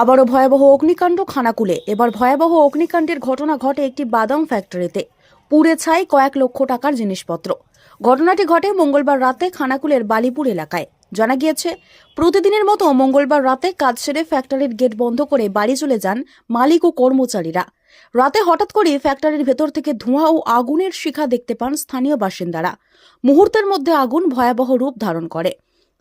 আবারও ভয়াবহ অগ্নিকাণ্ড খানাকুলে। এবার ভয়াবহ অগ্নিকাণ্ডের ঘটনা ঘটে একটি বাদাম ফ্যাক্টরিতে। পুড়ে ছাই কয়েক লক্ষ টাকার জিনিসপত্র। ঘটনাটি ঘটে মঙ্গলবার রাতে খানাকুলের বালিপুর এলাকায়। জানা গিয়েছে, প্রতিদিনের মতো মঙ্গলবার রাতে কাজ সেরে ফ্যাক্টরির গেট বন্ধ করে বাড়ি চলে যান মালিক ও কর্মচারীরা। রাতে হঠাৎ করে ফ্যাক্টরির ভেতর থেকে ধোঁয়া ও আগুনের শিখা দেখতে পান স্থানীয় বাসিন্দারা। মুহূর্তের মধ্যে আগুন ভয়াবহ রূপ ধারণ করে।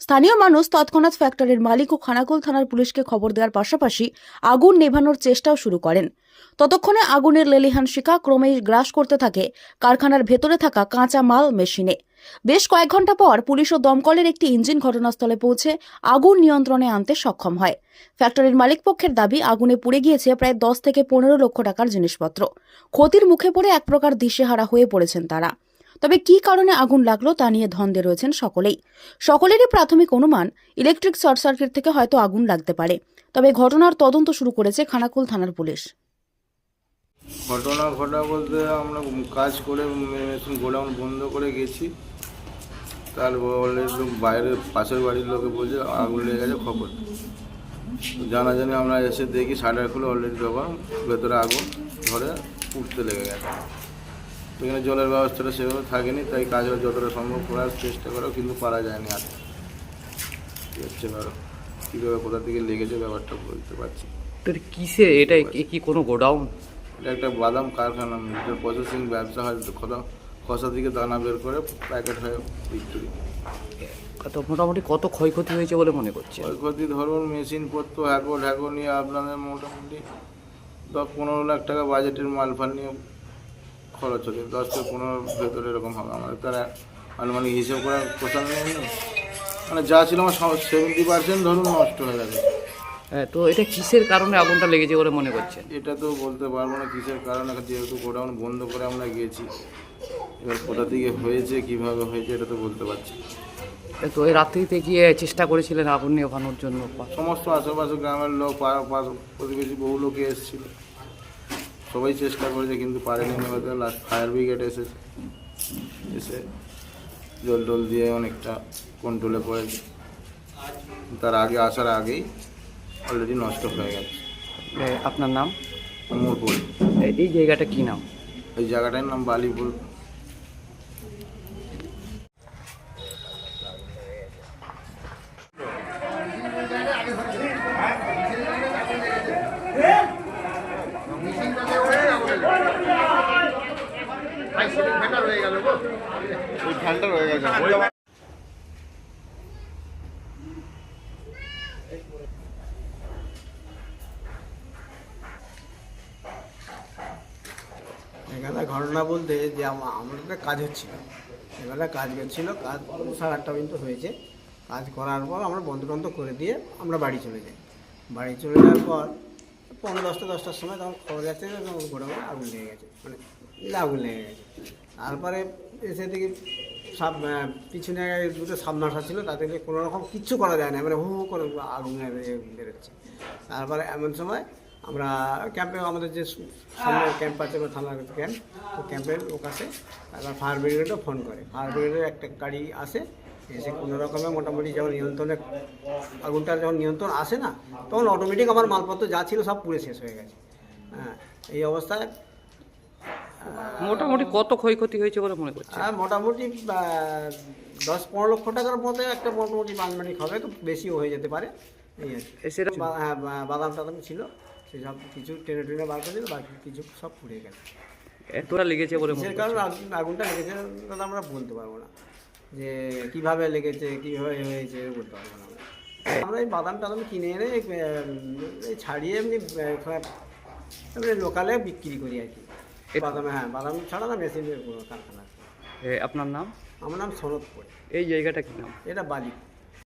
স্থানীয় মানুষ তৎক্ষণাৎ ফ্যাক্টরির মালিক ও খানাকুল থানার পুলিশকে খবর দেওয়ার পাশাপাশি আগুন নেভানোর চেষ্টাও শুরু করেন। ততক্ষণে আগুনের লেলিহান শিখা ক্রমেই গ্রাস করতে থাকে কারখানার ভেতরে থাকা কাঁচা মাল মেশিনে। বেশ কয়েক ঘণ্টা পর পুলিশ ও দমকলের একটি ইঞ্জিন ঘটনাস্থলে পৌঁছে আগুন নিয়ন্ত্রণে আনতে সক্ষম হয়। ফ্যাক্টরির মালিক পক্ষের দাবি, আগুনে পুড়ে গিয়েছে প্রায় দশ থেকে পনেরো লক্ষ টাকার জিনিসপত্র। ক্ষতির মুখে পড়ে এক প্রকার দিশেহারা হয়ে পড়েছেন তারা। তবে কী কারণে আগুন লাগল তা নিয়ে ধন্দে রয়েছেন সকলেই। সকলেরই প্রাথমিক অনুমান, ইলেকট্রিক শর্ট সার্কিট থেকে হয়তো আগুন লাগতে পারে। তবে ঘটনার তদন্ত শুরু করেছে খানাকুল থানার পুলিশ। ঘটনা ঘটা বলতে আমরা কাজ করে গোডাউন বন্ধ করে গেছি। তারপরে বাইরে পাশের বাড়ির লোকে বলছে, আগুন লেগে গেছে, খবর। জানাজানি আমরা এসে দেখি সাইডার খুলে অলরেডি যখন ভেতরে আগুন ধরে উঠতে লেগে গেছে। তো এখানে জলের ব্যবস্থাটা সেভাবে থাকেনি তাই কাজটা যতটা সম্ভব করার চেষ্টা করো কিন্তু পারা যায়নি আর। কি হচ্ছে ব্যাপার। কীভাবে কোথা থেকে লেগেছে ব্যাপারটা বলতে পারছি। তো কিসে? এটা কি- কোনো গোডাউন? এটা একটা বাদাম কারখানা এটা প্রসেসিং ব্যবসা হয় তো খসা থেকে দানা বের করে প্যাকেট হয়ে বিক্রি। কত মোটামুটি কত ক্ষয়ক্ষতি হয়েছে বলে মনে করছে ক্ষয়ক্ষতি ধরুন মেশিন পত্র হ্যাকো ঢ্যাকো নিয়ে আপনাদের মোটামুটি দশ পনেরো লাখ টাকা বাজেটের মাল ফাল নিয়ে খরচ হচ্ছে। দশ থেকে পনেরো ভেতরে এরকম হবে আমাদের। তারা আনুমানিক হিসেব করার কোথাও নেই মানে যা ছিল আমার সেভেন্টি পার্সেন্ট ধরুন নষ্ট হয়ে গেছে। হ্যাঁ তো এটা কিসের কারণে আগুনটা লেগেছে বলে মনে করছেন? এটা তো বলতে পারব না কিসের কারণে যেহেতু গোডাউন বন্ধ করে আমরা গিয়েছি। এবার কোথা থেকে হয়েছে কীভাবে হয়েছে এটা তো বলতে পারছি তো এই রাত্রিতে গিয়ে চেষ্টা করেছিলেন আগুন নেভানোর জন্য। সমস্ত আশেপাশে গ্রামের লোক পাড়া পাড় প্রতিবেশী বহু লোকে এসেছিল। সবাই চেষ্টা করেছে কিন্তু পারেনি নেওয়াতে লাস্ট ফায়ার ব্রিগেড এসেছে এসে জল টল দিয়ে অনেকটা কন্ট্রোলে পড়েছে। তার আগে আসার আগেই অলরেডি নষ্ট হয়ে গেছে। আপনার নাম? মোরপুর এ- এই জায়গাটা কি নাম? এই জায়গাটার নাম বালিপুর। এখানে ঘটনা বলতে যে আমা- আমার একটা কাজ হচ্ছিল। এবারে কাজ করছিল কাজ সাড়ে আটটা পর্যন্ত হয়েছে। কাজ করার পর আমরা বন্ধ করে দিয়ে আমরা বাড়ি চলে যাই। বাড়ি চলে যাওয়ার পর পনেরো দশটা দশটার সময় তখন খবর যাচ্ছে যে গোডাউনে আগুন লেগে গেছে। মানে আগুন লেগে গেছে তারপরে এসে দেখি সাব পিছনে দুটো সাবমার্সা ছিল, তাদেরকে কোনো রকম কিচ্ছু করা যায় না মানে হু হু করে আগুন বেরোচ্ছে। তারপরে এমন সময় আমরা ক্যাম্পে, আমাদের যে সামনে ক্যাম্প আছে বা থানার ক্যাম্প, তো ক্যাম্পের লোক আসে তারপর ফায়ার ব্রিগেডও ফোন করে। ফায়ার ব্রিগেডের একটা গাড়ি আসে, এসে কোনো রকমে মোটামুটি যখন নিয়ন্ত্রণে, আগুনটা যখন নিয়ন্ত্রণ আসে না, তখন অটোমেটিক আমার মালপত্র যা ছিল সব পুড়ে শেষ হয়ে গেছে। হ্যাঁ এই অবস্থায় মোটামুটি কত ক্ষয়ক্ষতি হয়েছে বলে মনে করছে আর মোটামুটি দশ পনেরো লক্ষ টাকার মধ্যে একটা মোটামুটি মানমানিক হবে তো বেশিও হয়ে যেতে পারে এই আর। সেটা হ্যাঁ বাদাম টাদাম ছিল সেসব কিছু টেনে টেনে বার করে দিল বাকি কিছু সব পুড়ে গেছে এতটা লেগেছে বলে মনে সে কারণে আগুন- আগুনটা লেগেছে দাদা আমরা বলতে পারব না যে কীভাবে লেগেছে কীভাবে হয়েছে বলতে পারব না আমরা। এই বাদাম টাদাম কিনে এনে এই, ছাড়িয়ে এমনি লোকালে বিক্রি করি আর কি বাদাম হ্যাঁ বাদাম ছাড়া না মেশিনের কোনো কারখানা আপনার নাম? আমার নাম সনদ পড়ে। এই জায়গাটা কি নাম? এটা বালি।